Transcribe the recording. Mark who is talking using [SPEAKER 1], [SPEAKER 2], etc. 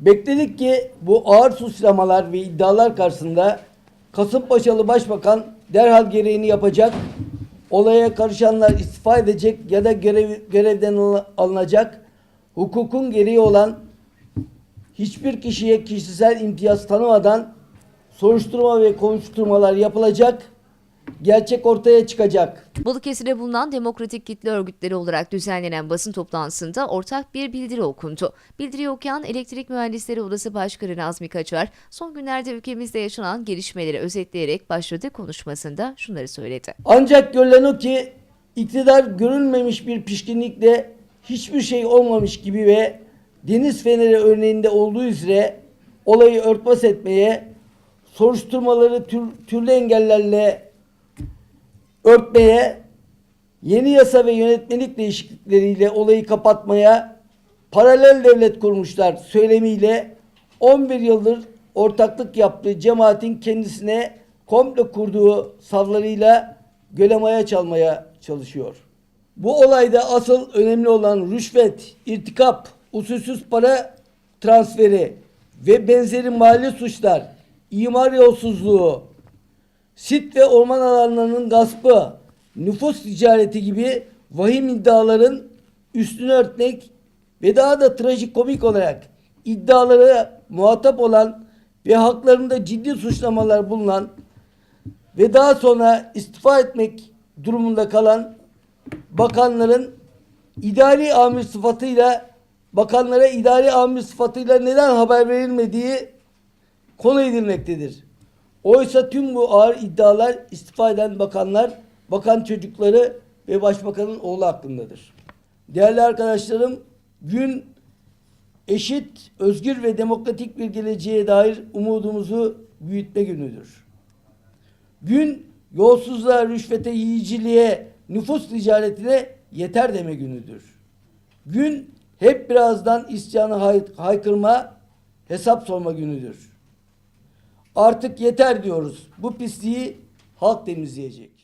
[SPEAKER 1] Bekledik ki bu ağır suçlamalar ve iddialar karşısında Kasımpaşalı Başbakan derhal gereğini yapacak, olaya karışanlar istifa edecek ya da görev, görevden al- alınacak, hukukun gereği olan hiçbir kişiye kişisel imtiyaz tanımadan soruşturma ve konuşturmalar yapılacak, gerçek ortaya çıkacak.
[SPEAKER 2] Balıkesir'de bulunan demokratik kitle örgütleri olarak düzenlenen basın toplantısında ortak bir bildiri okundu. Bildiriyi okuyan Elektrik Mühendisleri Odası Başkanı Nazmi Kaçar, son günlerde ülkemizde yaşanan gelişmeleri özetleyerek başladığı konuşmasında şunları söyledi.
[SPEAKER 1] Ancak görülen o ki iktidar görülmemiş bir pişkinlikle hiçbir şey olmamış gibi ve deniz feneri örneğinde olduğu üzere olayı örtbas etmeye, soruşturmaları tür, türlü engellerle örtmeye, yeni yasa ve yönetmelik değişiklikleriyle olayı kapatmaya paralel devlet kurmuşlar söylemiyle 11 yıldır ortaklık yaptığı cemaatin kendisine komple kurduğu savlarıyla gölemaya çalmaya çalışıyor. Bu olayda asıl önemli olan rüşvet, irtikap, usulsüz para transferi ve benzeri mali suçlar, imar yolsuzluğu, sit ve orman alanlarının gaspı, nüfus ticareti gibi vahim iddiaların üstünü örtmek ve daha da trajikomik olarak iddialara muhatap olan ve haklarında ciddi suçlamalar bulunan ve daha sonra istifa etmek durumunda kalan bakanların idari amir sıfatıyla bakanlara idari amir sıfatıyla neden haber verilmediği konu edilmektedir. Oysa tüm bu ağır iddialar istifa eden bakanlar, bakan çocukları ve başbakanın oğlu hakkındadır. Değerli arkadaşlarım, gün eşit, özgür ve demokratik bir geleceğe dair umudumuzu büyütme günüdür. Gün yolsuzluğa, rüşvete, yiyiciliğe, nüfus ticaretine yeter deme günüdür. Gün hep birazdan isyanı hay- haykırma, hesap sorma günüdür. Artık yeter diyoruz. Bu pisliği halk temizleyecek.